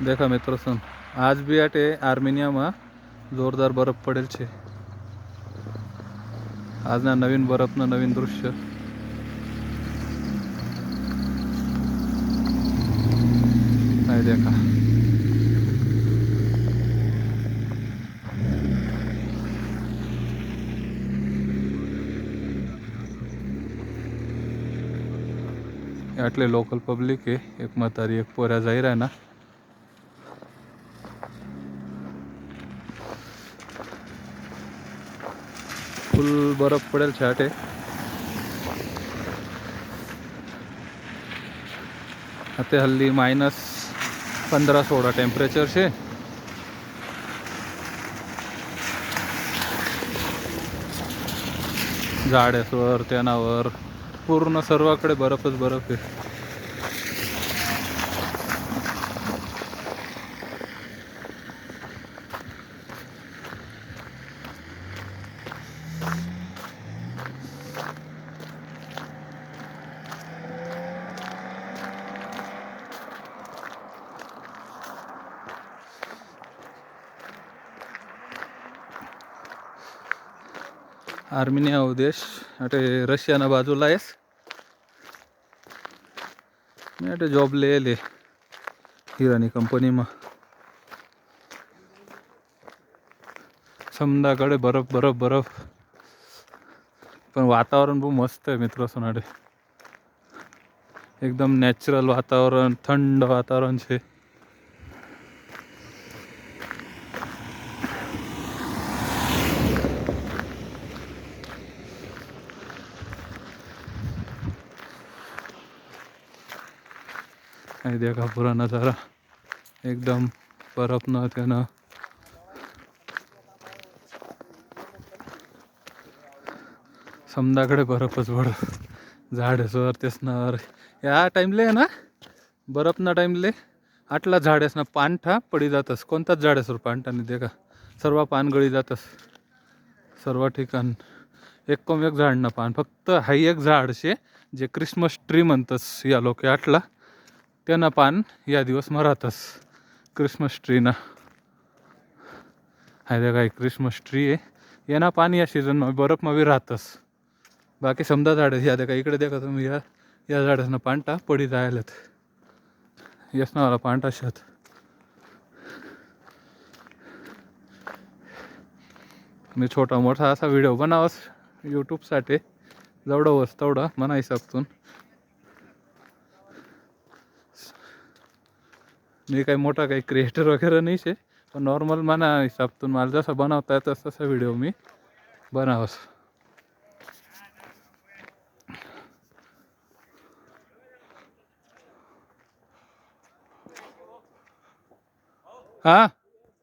દેખા મિત્રો સન આજ બી આટે આર્મેનિયામાં જોરદાર બરફ પડેલ છે આજના નવીન બરફનું નવીન દૃશ્ય દેખા એટલે લોકલ પબ્લિકે એક તારી એક પોરા જઈ રહ્યા फुल बर्फ पडेल छाटे आते हल्ली मायनस पंधरा सोळा टेम्परेचर शे झाड्यावर त्यानावर पूर्ण सर्वाकडे बर्फच बर्फ आहे. आर्मेनिया देश अटे रशियाना बाजूला आहेस. मी अटे जॉब लिहिले हिरानी कंपनीमा समजाकडे बरफ बरफ बरफ. पण वातावरण खूप मस्त आहे मित्र सोनाडे एकदम नॅचरल वातावरण थंड वातावरण छे ये देखा पूरा नज़ारा। एकदम बर्फ ना। तना समजाकडे बर्फच पड। झाड सर तेसनार या टाईमले ना? बर्फ ना टाईमले आटला झाड ना पानठा पडी जातस। कोणताच झाड असर पानठाने देखा। सर्व पानगळी जातस। सर्व ठिकाण। एक कम एक झाड ना पान। फक्त हाई एक झाड शे जे क्रिसमस ट्री म्हणतस या लोक आटला। त्यांना पान या दिवस मरातच. क्रिसमस ट्रीनं हायदा काय क्रिसमस ट्री आहे. यांना पान या सीझनमा बरफमावी राहतस बाकी समजा झाड या देखा इकडे देखा तुम्ही या या झाडांना पांटा पडी जायलात यशनावाला पांटा शेत मी छोटा मोठा असा व्हिडिओ बनावस. यूट्यूबसाठी जवढं वस तेवढा मना हिसाबतून. मी काही मोठा काही क्रिएटर वगैरे नाही शे. पण नॉर्मल मना हिसाबतून मला जसं बनवता येतं तसा व्हिडिओ मी बनावस. हां?